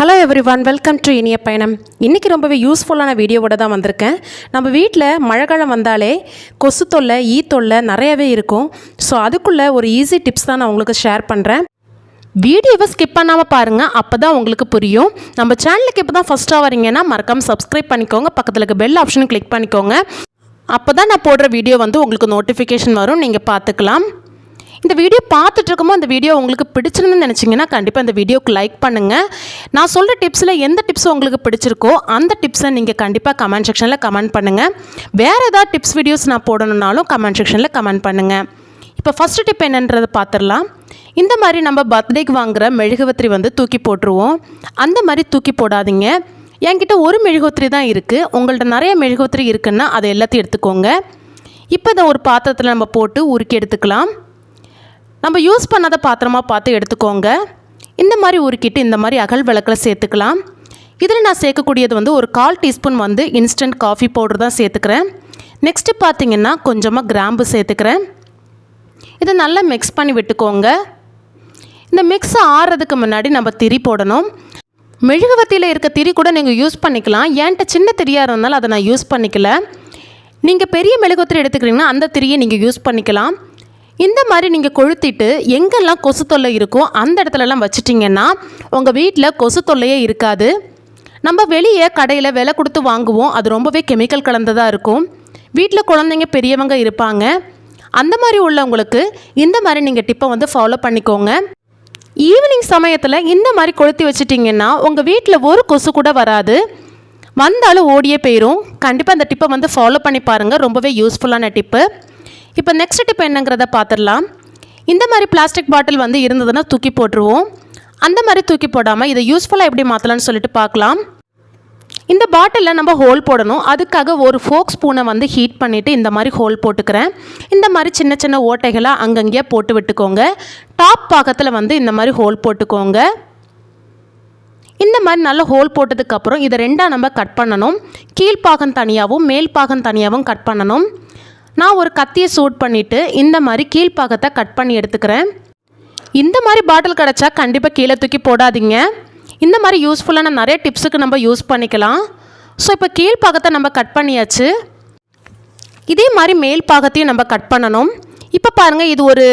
Hello everyone welcome to Iniya Payanam. இன்றைக்கி ரொம்பவே யூஸ்ஃபுல்லான வீடியோவோட தான் வந்திருக்கேன். நம்ம வீட்டில் மழைக்காலம் வந்தாலே கொசு தொல்லை ஈ தொல்லை நிறையவே இருக்கும். ஸோ அதுக்குள்ளே ஒரு ஈஸி டிப்ஸ் தான் நான் உங்களுக்கு ஷேர் பண்ணுறேன் வீடியோவை ஸ்கிப் பண்ணாமல் பாருங்கள் அப்போ தான் உங்களுக்கு புரியும். நம்ம சேனலுக்கு இப்போ தான் ஃபஸ்ட்டாக வரீங்கன்னா மறக்காமல் சப்ஸ்கிரைப் பண்ணிக்கோங்க. பக்கத்தில் இருக்க பெல் ஆப்ஷனும் கிளிக் பண்ணிக்கோங்க. அப்போ தான் நான் போடுற வீடியோ வந்து உங்களுக்கு நோட்டிஃபிகேஷன் வரும். நீங்கள் பார்த்துக்கலாம். இந்த வீடியோ பார்த்துட்டு இருக்கமோ அந்த வீடியோ உங்களுக்கு பிடிச்சிருந்துன்னு நினச்சிங்கன்னா கண்டிப்பாக இந்த வீடியோக்கு லைக் பண்ணுங்கள் நான் சொல்கிற டிப்ஸில் எந்த டிப்ஸ் உங்களுக்கு பிடிச்சிருக்கோ அந்த டிப்ஸை நீங்கள் கண்டிப்பாக கமெண்ட் செக்ஷனில் கமெண்ட் பண்ணுங்கள் வேறு ஏதாவது டிப்ஸ் வீடியோஸ் நான் போடணுன்னாலும் கமெண்ட் செக்ஷனில் கமெண்ட் பண்ணுங்கள் இப்போ ஃபஸ்ட்டு டிப் என்னன்றது பார்த்துடலாம் இந்த மாதிரி நம்ம பர்த்டேக்கு வாங்குகிற மெழுகுவத்திரி வந்து தூக்கி போட்டுருவோம். அந்த மாதிரி தூக்கி போடாதீங்க. என்கிட்ட ஒரு மெழுகுவத்திரி தான் இருக்குது உங்கள்கிட்ட நிறைய மெழுகுவத்திரி இருக்குன்னா அதை எல்லாத்தையும் எடுத்துக்கோங்க. இப்போ இதை ஒரு பாத்திரத்தில் நம்ம போட்டு உருக்கி எடுத்துக்கலாம். நம்ம யூஸ் பண்ணாத பாத்திரமாக பார்த்து எடுத்துக்கோங்க. இந்த மாதிரி உருக்கிட்டு இந்த மாதிரி அகல் விளக்கில் சேர்த்துக்கலாம். இதில் நான் சேர்க்கக்கூடியது வந்து ஒரு கால் டீஸ்பூன் வந்து இன்ஸ்டன்ட் காஃபி பவுடர் தான் சேர்த்துக்கிறேன். நெக்ஸ்ட்டு பார்த்தீங்கன்னா கொஞ்சமாக கிராம்பு சேர்த்துக்கிறேன். இதை நல்லா மிக்ஸ் பண்ணி விட்டுக்கோங்க. இந்த மிக்ஸ் ஆறுறதுக்கு முன்னாடி நம்ம திரி போடணும். மெழுகுவத்தியில் இருக்க திரி கூட நீங்கள் யூஸ் பண்ணிக்கலாம். என்கிட்ட சின்ன திரியாக இருந்தாலும் அதை நான் யூஸ் பண்ணிக்கல. நீங்கள் பெரிய மெழுகுவத்திரி எடுத்துக்கிறீங்கன்னா அந்த திரியை நீங்கள் யூஸ் பண்ணிக்கலாம். இந்த மாதிரி நீங்கள் கொளுத்திட்டு எங்கெல்லாம் கொசு தொல்லை இருக்கோ அந்த இடத்துலலாம் வச்சிட்டிங்கன்னா உங்கள் வீட்டில் கொசு தொல்லையே இருக்காது. நம்ம வெளியே கடையில் விலை கொடுத்து வாங்குவோம். அது ரொம்பவே கெமிக்கல் கலந்ததாக இருக்கும். வீட்டில் குழந்தைங்க பெரியவங்க இருப்பாங்க. அந்த மாதிரி உள்ளவங்களுக்கு இந்த மாதிரி நீங்கள் டிப்பை வந்து ஃபாலோ பண்ணிக்கோங்க. ஈவினிங் சமயத்தில் இந்த மாதிரி கொளுத்தி வச்சிட்டிங்கன்னா உங்கள் வீட்டில் ஒரு கொசு கூட வராது. வந்தாலும் ஓடியே போயிடும் கண்டிப்பாக அந்த டிப்பை வந்து ஃபாலோ பண்ணி பாருங்கள் ரொம்பவே யூஸ்ஃபுல்லான டிப்பு. இப்போ நெக்ஸ்ட் டிப் என்னங்கிறத பார்த்துடலாம். இந்த மாதிரி பிளாஸ்டிக் பாட்டில் வந்து இருந்ததுன்னா தூக்கி போட்டுருவோம். அந்த மாதிரி தூக்கி போடாமல் இதை யூஸ்ஃபுல்லாக எப்படி மாற்றலாம்னு சொல்லிட்டு பார்க்கலாம். இந்த பாட்டிலில் நம்ம ஹோல் போடணும். அதுக்காக ஒரு ஃபோக் ஸ்பூனை வந்து ஹீட் பண்ணிவிட்டு இந்த மாதிரி ஹோல் போட்டுக்கிறேன். இந்த மாதிரி சின்ன சின்ன ஓட்டைகளாக அங்கங்கேயே போட்டு விட்டுக்கோங்க. டாப் பாகத்தில் வந்து இந்த மாதிரி ஹோல் போட்டுக்கோங்க. இந்த மாதிரி நல்ல ஹோல் போட்டதுக்கப்புறம் இதை ரெண்டாக நம்ம கட் பண்ணணும். கீழ்ப்பாகம் தனியாகவும் மேல் பாகம் தனியாகவும் கட் பண்ணணும். நான் ஒரு கத்தியை சூட் பண்ணிவிட்டு இந்த மாதிரி கீழ்ப்பாகத்தை கட் பண்ணி எடுத்துக்கிறேன். இந்த மாதிரி பாட்டில் கிடச்சா கண்டிப்பாக கீழே தூக்கி போடாதீங்க. இந்த மாதிரி யூஸ்ஃபுல்லான நிறைய டிப்ஸுக்கு நம்ம யூஸ் பண்ணிக்கலாம். ஸோ இப்போ கீழ்ப்பாகத்தை நம்ம கட் பண்ணியாச்சு. இதே மாதிரி மேல் பாகத்தையும் நம்ம கட் பண்ணணும். இப்போ பாருங்கள் இது ஒரு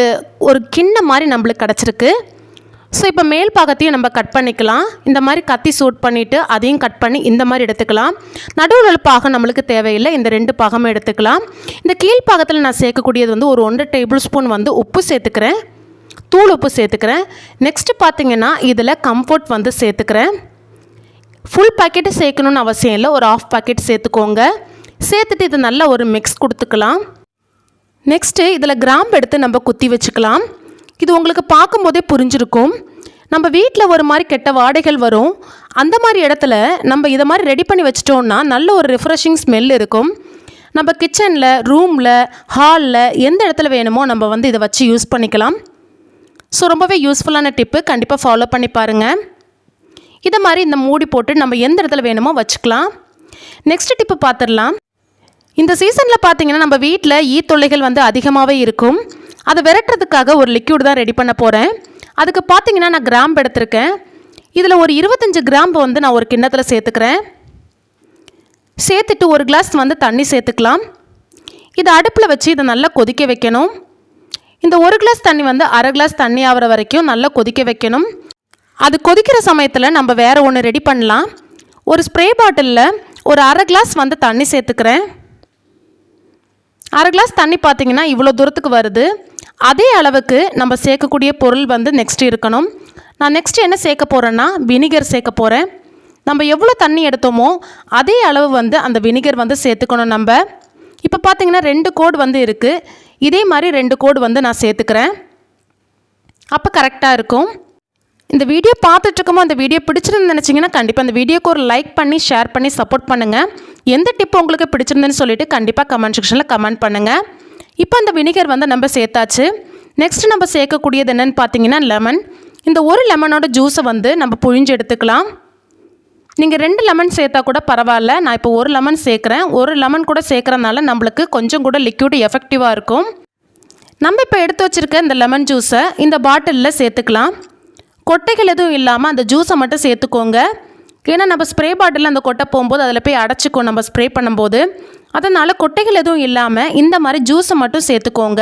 ஒரு கிண்ண மாதிரி நம்மளுக்கு கிடச்சிருக்கு. ஸோ இப்போ மேல் பாகத்தையும் நம்ம கட் பண்ணிக்கலாம். இந்த மாதிரி கத்தி சூட் பண்ணிவிட்டு அதையும் கட் பண்ணி இந்த மாதிரி எடுத்துக்கலாம். நடுவில் பாகம் நம்மளுக்கு தேவையில்லை. இந்த ரெண்டு பாகமும் எடுத்துக்கலாம். இந்த கீழ் பாகத்தில் நான் சேர்க்கக்கூடியது வந்து ஒரு ஒன்றரை டேபிள் ஸ்பூன் வந்து உப்பு சேர்த்துக்கிறேன். தூள் உப்பு சேர்த்துக்கிறேன். நெக்ஸ்ட்டு பார்த்தீங்கன்னா இதில் கம்ஃபோர்ட் வந்து சேர்த்துக்கிறேன். ஃபுல் பாக்கெட்டு சேர்க்கணுன்னு அவசியம் இல்லை. ஒரு ஆஃப் பாக்கெட் சேர்த்துக்கோங்க. சேர்த்துட்டு இது நல்ல ஒரு மிக்ஸ் கொடுத்துக்கலாம். நெக்ஸ்ட்டு இதில் கிராம்பு எடுத்து நம்ம குத்தி வச்சுக்கலாம். இது உங்களுக்கு பார்க்கும்போதே புரிஞ்சிருக்கும். நம்ம வீட்டில் ஒரு மாதிரி கெட்ட வாடைகள் வரும். அந்த மாதிரி இடத்துல நம்ம இதை மாதிரி ரெடி பண்ணி வச்சிட்டோம்னா நல்ல ஒரு ரிஃப்ரெஷிங் ஸ்மெல் இருக்கும். நம்ம கிச்சனில் ரூமில் ஹாலில் எந்த இடத்துல வேணுமோ நம்ம வந்து இதை வச்சு யூஸ் பண்ணிக்கலாம். ஸோ ரொம்பவே யூஸ்ஃபுல்லான டிப்பு கண்டிப்பாக ஃபாலோ பண்ணி பாருங்கள் இதை மாதிரி இந்த மூடி போட்டு நம்ம எந்த இடத்துல வேணுமோ வச்சுக்கலாம். நெக்ஸ்ட் டிப்பு பார்த்துடலாம். இந்த சீசனில் பார்த்தீங்கன்னா நம்ம வீட்டில் ஈ தொல்லைகள் வந்து அதிகமாகவே இருக்கும். அதை விரட்டுறதுக்காக ஒரு லிக்யூட் தான் ரெடி பண்ண போகிறேன் அதுக்கு பார்த்தீங்கன்னா நான் கிராம்பு எடுத்திருக்கேன். இதில் ஒரு இருபத்தஞ்சு கிராம்பு வந்து நான் ஒரு கிண்ணத்தில் சேர்த்துக்கிறேன். சேர்த்துட்டு ஒரு கிளாஸ் வந்து தண்ணி சேர்த்துக்கலாம். இதை அடுப்பில் வச்சு இதை நல்லா கொதிக்க வைக்கணும். இந்த ஒரு கிளாஸ் தண்ணி வந்து அரை கிளாஸ் தண்ணி ஆகிற வரைக்கும் நல்லா கொதிக்க வைக்கணும். அது கொதிக்கிற சமயத்தில் நம்ம வேறு ஒன்று ரெடி பண்ணலாம். ஒரு ஸ்ப்ரே பாட்டிலில் ஒரு அரை கிளாஸ் வந்து தண்ணி சேர்த்துக்கிறேன். அரை கிளாஸ் தண்ணி பார்த்தீங்கன்னா இவ்வளோ தூரத்துக்கு வருது. அதே அளவுக்கு நம்ம சேர்க்கக்கூடிய பொருள் வந்து நெக்ஸ்ட் இருக்கணும். நான் நெக்ஸ்ட் என்ன சேர்க்க போகிறேன்னா வினிகர் சேர்க்க போகிறேன் நம்ம எவ்வளோ தண்ணி எடுத்தோமோ அதே அளவு வந்து அந்த வினிகர் வந்து சேர்த்துக்கணும் நம்ம. இப்போ பார்த்தீங்கன்னா ரெண்டு கோடு வந்து இருக்குது இதே மாதிரி ரெண்டு கோடு வந்து நான் சேர்த்துக்கிறேன். அப்போ கரெக்டாக இருக்கும். இந்த வீடியோ பார்த்துட்ருக்கோமோ அந்த வீடியோ பிடிச்சிருந்து நினச்சிங்கன்னா கண்டிப்பாக அந்த வீடியோக்கு ஒரு லைக் பண்ணி ஷேர் பண்ணி சப்போர்ட் பண்ணுங்கள் எந்த டிப் உங்களுக்கு பிடிச்சிருந்துன்னு சொல்லிவிட்டு கண்டிப்பாக கமெண்ட் செக்ஷனில் கமெண்ட் பண்ணுங்கள் இப்போ அந்த வினிகர் வந்து நம்ம சேர்த்தாச்சு. நெக்ஸ்ட் நம்ம சேர்க்கக்கூடியது என்னன்னு பார்த்தீங்கன்னா லெமன் இந்த ஒரு லெமனோட ஜூஸை வந்து நம்ம புழிஞ்சு எடுத்துக்கலாம். நீங்கள் ரெண்டு லெமன் சேர்த்தா கூட பரவாயில்ல. நான் இப்போ ஒரு லெமன் சேர்க்குறேன். ஒரு லெமன் கூட சேர்க்குறதுனால நம்மளுக்கு கொஞ்சம் கூட லிக்யூட் எஃபெக்டிவாக இருக்கும். நம்ம இப்போ எடுத்து வச்சுருக்க இந்த லெமன் ஜூஸை இந்த பாட்டிலில் சேர்த்துக்கலாம். கொட்டைகள் எதுவும் இல்லாமல் அந்த ஜூஸை மட்டும் சேர்த்துக்கோங்க. ஏன்னா நம்ம ஸ்ப்ரே பாட்டிலில் அந்த கொட்டை போகும்போது அதில் போய் அடைச்சிக்கும். நம்ம ஸ்ப்ரே பண்ணும்போது அதனால் கொட்டைகள் எதுவும் இல்லாமல் இந்த மாதிரி ஜூஸை மட்டும் சேர்த்துக்கோங்க.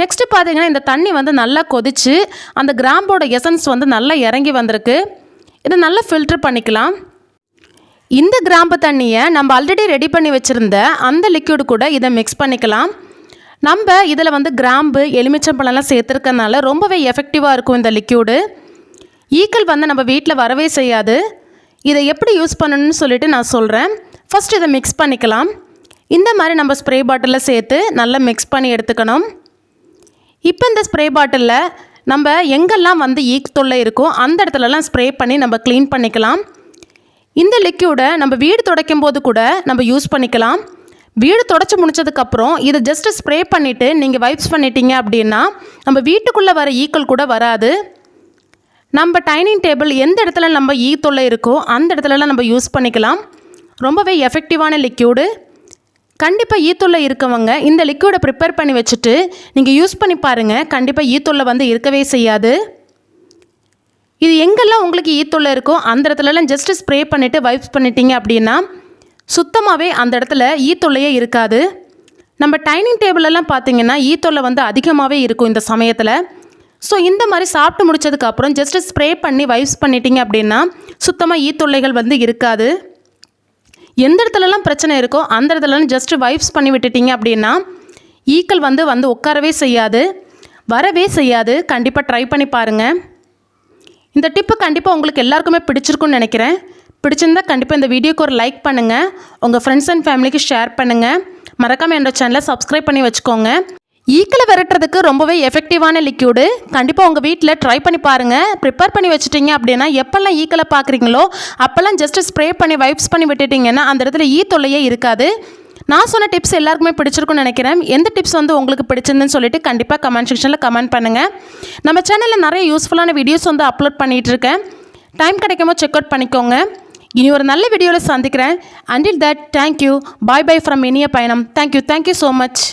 நெக்ஸ்ட்டு பார்த்தீங்கன்னா இந்த தண்ணி வந்து நல்லா கொதிச்சு அந்த கிராம்போட எசன்ஸ் வந்து நல்லா இறங்கி வந்திருக்கு. இதை நல்லா ஃபில்டர் பண்ணிக்கலாம். இந்த கிராம்பு தண்ணியை நம்ம ஆல்ரெடி ரெடி பண்ணி வச்சுருந்த அந்த லிக்யூடு கூட இதை மிக்ஸ் பண்ணிக்கலாம். நம்ம இதில் வந்து கிராம்பு எலுமிச்சம்பழம்லாம் சேர்த்துருக்கனால ரொம்பவே எஃபெக்டிவாக இருக்கும் இந்த லிக்யூடு ஈக்கள் வந்து நம்ம வீட்டில் வரவே செய்யாது. இதை எப்படி யூஸ் பண்ணணும்னு சொல்லிட்டு நான் சொல்கிறேன் ஃபஸ்ட் இதை மிக்ஸ் பண்ணிக்கலாம். இந்த மாதிரி நம்ம ஸ்ப்ரே பாட்டிலில் சேர்த்து நல்லா மிக்ஸ் பண்ணி எடுத்துக்கணும். இப்போ இந்த ஸ்ப்ரே பாட்டிலில் நம்ம எங்கெல்லாம் வந்து ஈக் தொல்லை இருக்கோ அந்த இடத்துலலாம் ஸ்ப்ரே பண்ணி நம்ம க்ளீன் பண்ணிக்கலாம். இந்த லிக்யூடை நம்ம வீடு துடைக்கும் போது கூட நம்ம யூஸ் பண்ணிக்கலாம். வீடு தொடச்சி முடிச்சதுக்கப்புறம் இதை ஜஸ்ட்டு ஸ்ப்ரே பண்ணிவிட்டு நீங்கள் வைப்ஸ் பண்ணிட்டீங்க அப்படின்னா நம்ம வீட்டுக்குள்ளே வர ஈக்கள் கூட வராது. நம்ம டைனிங் டேபிள் எந்த இடத்துல நம்ம ஈ தொல்லை இருக்கோ அந்த இடத்துலலாம் நம்ம யூஸ் பண்ணிக்கலாம். ரொம்பவே எஃபெக்டிவான லிக்யூடு கண்டிப்பாக ஈத்துள்ள இருக்கவங்க இந்த லிக்யூடை ப்ரிப்பேர் பண்ணி வச்சுட்டு நீங்கள் யூஸ் பண்ணி பாருங்கள் கண்டிப்பாக ஈத்துள்ள வந்து இருக்கவே செய்யாது. இது எங்கெல்லாம் உங்களுக்கு ஈத்துள்ள இருக்கோ அந்த இடத்துலலாம் ஜஸ்ட் ஸ்ப்ரே பண்ணிவிட்டு வைப்ஸ் பண்ணிட்டீங்க அப்படின்னா சுத்தமாகவே அந்த இடத்துல ஈத்தொல்லையே இருக்காது. நம்ம டைனிங் டேபிளெல்லாம் பார்த்தீங்கன்னா ஈத்தொல்லை வந்து அதிகமாகவே இருக்கும் இந்த சமயத்தில். ஸோ இந்த மாதிரி சாப்பிட்டு முடிச்சதுக்கப்புறம் ஜஸ்ட் ஸ்ப்ரே பண்ணி வைப்ஸ் பண்ணிட்டீங்க அப்படின்னா சுத்தமாக ஈத்தொல்லைகள் வந்து இருக்காது. எந்த இடத்துலலாம் பிரச்சனை இருக்கோ அந்த இடத்துலலாம் ஜஸ்ட் வைப்ஸ் பண்ணி விட்டுட்டீங்க அப்படின்னா ஈக்கள் வந்து வந்து உட்காரவே செய்யாது வரவே செய்யாது. கண்டிப்பாக ட்ரை பண்ணி பாருங்கள் இந்த டிப்பு கண்டிப்பாக உங்களுக்கு எல்லாருக்குமே பிடிச்சிருக்குன்னு நினைக்கிறேன். பிடிச்சிருந்தா கண்டிப்பாக இந்த வீடியோக்கு ஒரு லைக் பண்ணுங்கள் உங்கள் ஃப்ரெண்ட்ஸ் அண்ட் ஃபேமிலிக்கு ஷேர் பண்ணுங்கள் மறக்காமல் என்னோட சேனலை சப்ஸ்கிரைப் பண்ணி வச்சுக்கோங்க. ஈக்களை விரட்டுறதுக்கு ரொம்பவே எஃபெக்டிவான லிக்யூடு கண்டிப்பாக உங்கள் வீட்டில் ட்ரை பண்ணி பாருங்கள் ப்ரிப்பேர் பண்ணி வச்சுட்டிங்க அப்படின்னா எப்போல்லாம் ஈக்களை பார்க்குறீங்களோ அப்போல்லாம் ஜஸ்ட் ஸ்ப்ரே பண்ணி வைப்ஸ் பண்ணி விட்டுட்டிங்கன்னா அந்த இடத்துல ஈ தொல்லையே இருக்காது. நான் சொன்ன டிப்ஸ் எல்லாருக்குமே பிடிச்சிருக்குன்னு நினைக்கிறேன். எந்த டிப்ஸ் வந்து உங்களுக்கு பிடிச்சிருந்துன்னு சொல்லிட்டு கண்டிப்பாக கமெண்ட் செக்ஷனில் கமெண்ட் பண்ணுங்கள் நம்ம சேனலில் நிறைய யூஸ்ஃபுல்லான வீடியோஸ் வந்து அப்லோட் பண்ணிகிட்டு இருக்கேன். டைம் கிடைக்குமோ செக் அவுட் பண்ணிக்கோங்க. இனி ஒரு நல்ல வீடியோவில் சந்திக்கிறேன். Until that thank you bye bye from Iniya Payanam. Thank you thank you so much